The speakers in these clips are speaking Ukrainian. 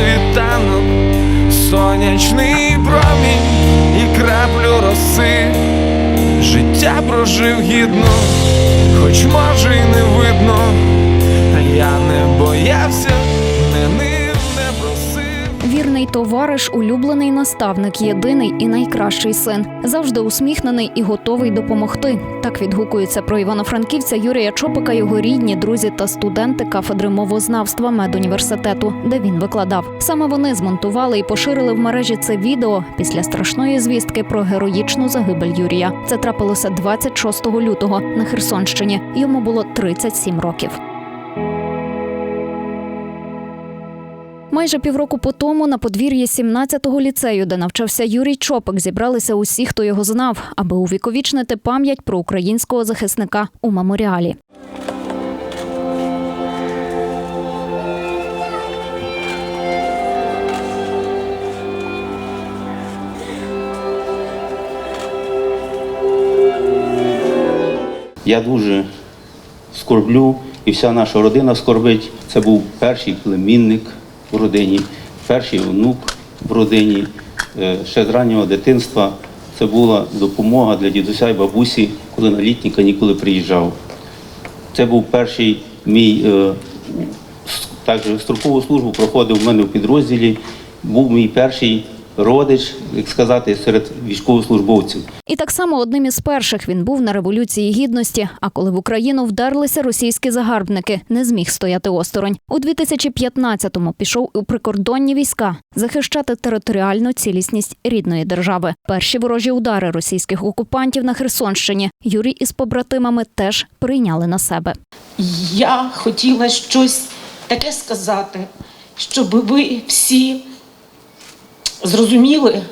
світанок, сонячний промінь і краплю роси. Життя прожив гідно, хоч може й не видно, товариш, улюблений наставник, єдиний і найкращий син, завжди усміхнений і готовий допомогти. Так відгукується про івано-франківця Юрія Чопика його рідні, друзі та студенти кафедри мовознавства медуніверситету, де він викладав. Саме вони змонтували і поширили в мережі це відео після страшної звістки про героїчну загибель Юрія. Це трапилося 26 лютого на Херсонщині. Йому було 37 років. Майже півроку по тому на подвір'ї 17-го ліцею, де навчався Юрій Чопик, зібралися усі, хто його знав, аби увіковічнити пам'ять про українського захисника у меморіалі. Я дуже скорблю, і вся наша родина скорбить. Це був перший племінник в родині, перший онук в родині. Е, Ще з раннього дитинства це була допомога для дідуся і бабусі, коли на літні канікули приїжджав. Це був перший мій е, також строкову службу проходив в мене в підрозділі. Був мій перший родич, як сказати, серед військовослужбовців. І так само одним із перших він був на революції гідності. А коли в Україну вдерлися російські загарбники, не зміг стояти осторонь. У 2015-му пішов у прикордонні війська захищати територіальну цілісність рідної держави. Перші ворожі удари російських окупантів на Херсонщині Юрій із побратимами теж прийняли на себе. Я хотіла щось таке сказати, щоб ви всі зрозуміли,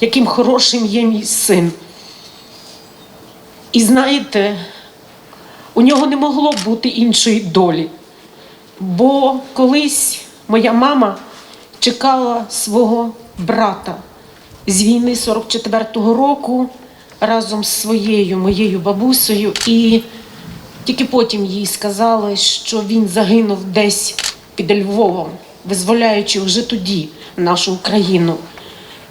яким хорошим є мій син. І знаєте, у нього не могло бути іншої долі. Бо колись моя мама чекала свого брата з війни 44-го року разом з своєю моєю бабусею, і тільки потім їй сказали, що він загинув десь під Львовом, визволяючи вже тоді нашу Україну.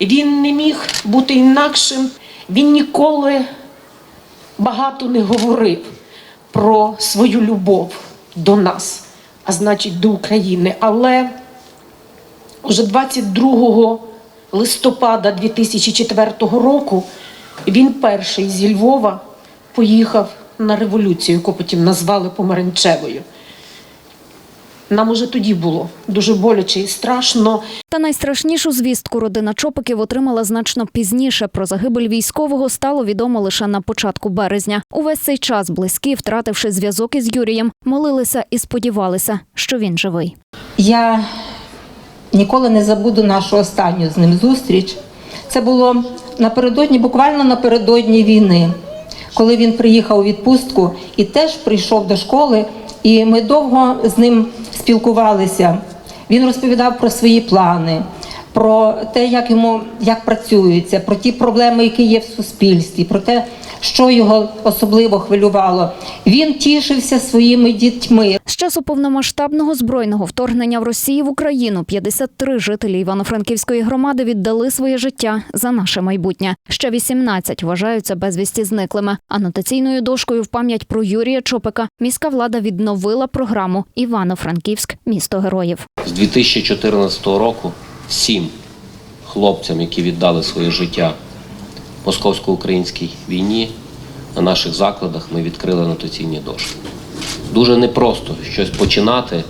Він не міг бути інакшим. Він ніколи багато не говорив про свою любов до нас, а значить до України. Але уже 22 листопада 2004 року він перший зі Львова поїхав на революцію, яку потім назвали Помаранчевою. Нам уже тоді було дуже боляче і страшно. Та найстрашнішу звістку родина Чопиків отримала значно пізніше. Про загибель військового стало відомо лише на початку березня. Увесь цей час близькі, втративши зв'язок із Юрієм, молилися і сподівалися, що він живий. Я ніколи не забуду нашу останню з ним зустріч. Це було напередодні, буквально напередодні війни, коли він приїхав у відпустку і теж прийшов до школи, і ми довго з ним спілкувалися. Він розповідав про свої плани, про те, як йому як працюється, про ті проблеми, які є в суспільстві, про те, що його особливо хвилювало. Він тішився своїми дітьми. З часу повномасштабного збройного вторгнення в Росії в Україну 53 жителі Івано-Франківської громади віддали своє життя за наше майбутнє. Ще 18 вважаються безвісті зниклими. Анотаційною дошкою в пам'ять про Юрія Чопика міська влада відновила програму Івано-Франківськ місто героїв. З 2014 року всім хлопцям, які віддали своє життя московсько-українській війні, на наших закладах ми відкрили анотаційні дошки. Дуже непросто щось починати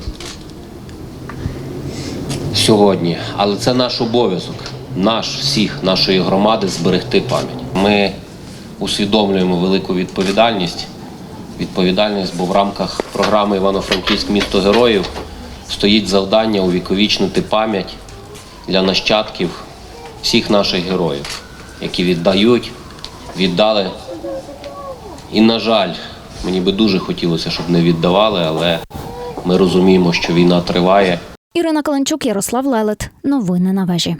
сьогодні, але це наш обов'язок, наш всіх, нашої громади зберегти пам'ять. Ми усвідомлюємо велику відповідальність. Відповідальність, бо в рамках програми Івано-Франківськ місто героїв стоїть завдання увіковічнити пам'ять для нащадків всіх наших героїв, які віддають, віддали. І, на жаль, мені би дуже хотілося, щоб не віддавали, але ми розуміємо, що війна триває. Ірина Каленчук, Ярослав Лелет. Новини на вежі.